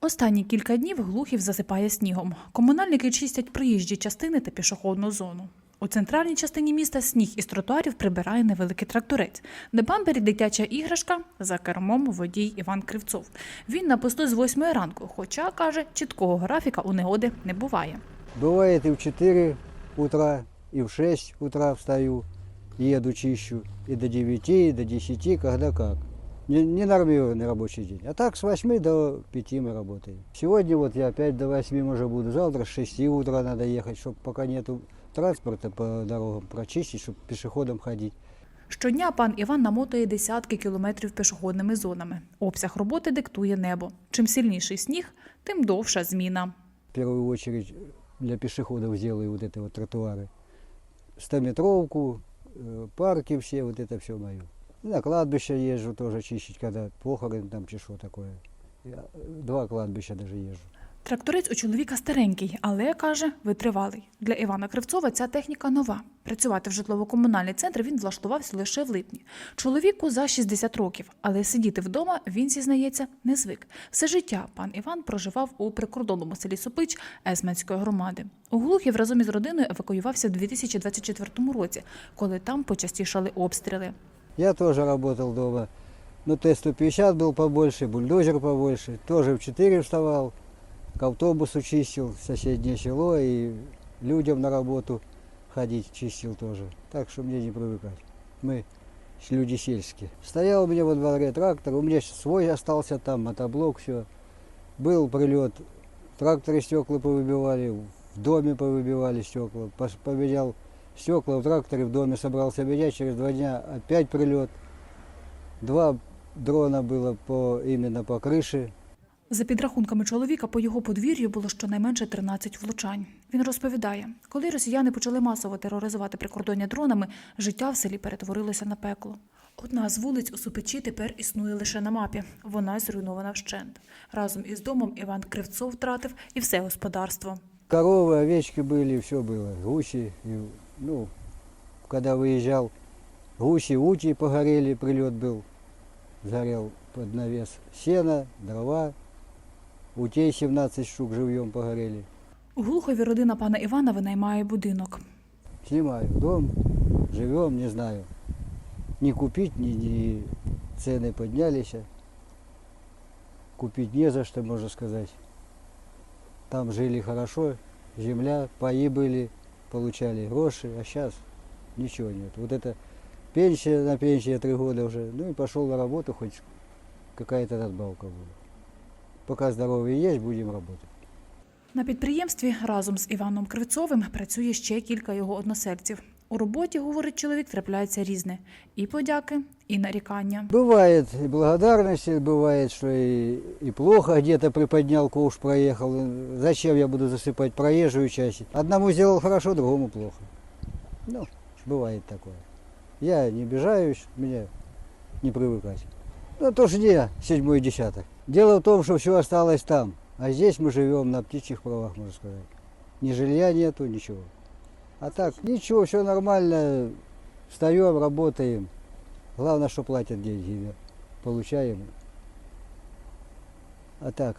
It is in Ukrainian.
Останні кілька днів глухів засипає снігом. Комунальники чистять проїжджі частини та пішохідну зону. У центральній частині міста сніг із тротуарів прибирає невеликий тракторець. На бампері дитяча іграшка за кермом водій Іван Кривцов. Він на посту з 8 ранку, хоча каже, чіткого графіка у негоди не буває. Бывает и в 4 утра, и в 6 утра встаю, еду чищу, и до 9, и до 10, когда как Не, не нормированный рабочий день. А так с 8 до 5 мы работаем. Сегодня вот я опять до 8 уже буду, завтра с 6 утра надо ехать, чтобы пока нету транспорта по дорогам прочистить, чтобы пешеходом ходить. Щодня пан Іван намотує десятки кілометрів пішохідними зонами. Обсяг роботи диктує небо. Чим сильніший сніг, тим довша зміна. В первую очередь для пешеходов сделаю вот это вот тротуары. Стометровку, э, парки все, вот это все мое. На кладбище езжу тоже чистить, когда похорон там чи что такое. Я, э, Два кладбища даже езжу. Тракторець у чоловіка старенький, але каже, витривалий. Для Івана Кривцова ця техніка нова. Працювати в житлово-комунальний центр він влаштувався лише в липні. Чоловіку за 60 років, але сидіти вдома він зізнається не звик. Все життя пан Іван проживав у прикордонному селі Сопич Есменської громади. У Глухів разом із родиною евакуювався в 2024 році, коли там почастішали обстріли. Я тоже работал дома. Ну, Т-150 был побольше, бульдозер побольше. Тоже в 4 вставал, к автобусу чистил соседнее село и людям на работу ходить чистил тоже. Так что мне не привыкать. Мы люди сельские. Стоял у меня во дворе трактор, у меня свой остался там, мотоблок, все. Был прилет, в тракторе стекла повыбивали, в доме повыбивали стекла. Поменял стекла в тракторе, в доме собрался менять, через два дня опять прилет. Два дрона было по, именно по крыше. За підрахунками чоловіка, по його подвір'ю було щонайменше 13 влучань. Він розповідає, коли росіяни почали масово тероризувати прикордоння дронами, життя в селі перетворилося на пекло. Одна з вулиць у Супечі тепер існує лише на мапі. Вона зруйнована вщент. Разом із домом Іван Кривцов втратив і все господарство. Коровы, овечки были, все было. Гуси. И, ну, когда выезжал, гуси, утки погорели, прилет был. Сгорел под навес. Сено, дрова. Утей 17 штук живьем погорели. У Глухові родина пана Івана винаймає будинок. Снимаю дом, живем, не знаю. Не купить, ни, ни цены поднялись. Купить не за что, можно сказать. Там жили хорошо, земля, паи были, получали гроши, а сейчас ничего нет. Вот это пенсия на пенсии три года уже, ну и пошел на работу, хоть какая-то надбавка была. Пока здоровье есть, будем работать. На підприємстві разом з Іваном Кривцовим працює ще кілька його односельців. У роботі, говорить чоловік, трапляється різне і подяки, і нарікання. Бывает и благодарности, бывает, что и, и плохо где-то приподнял ковш, проехал. Зачем я буду засыпать проезжую часть? Одному сделал хорошо, другому плохо. Ну, бывает такое. Я не обижаюсь, мне не привыкать. Ну, то ж не седьмой десяток. Дело в том, что все осталось там. А здесь мы живем на птичьих правах, можно сказать. Ни жилья нету, ничего. А так, ничего, все нормально. Встаем, работаем. Главное, что платят деньги. Получаем. А так,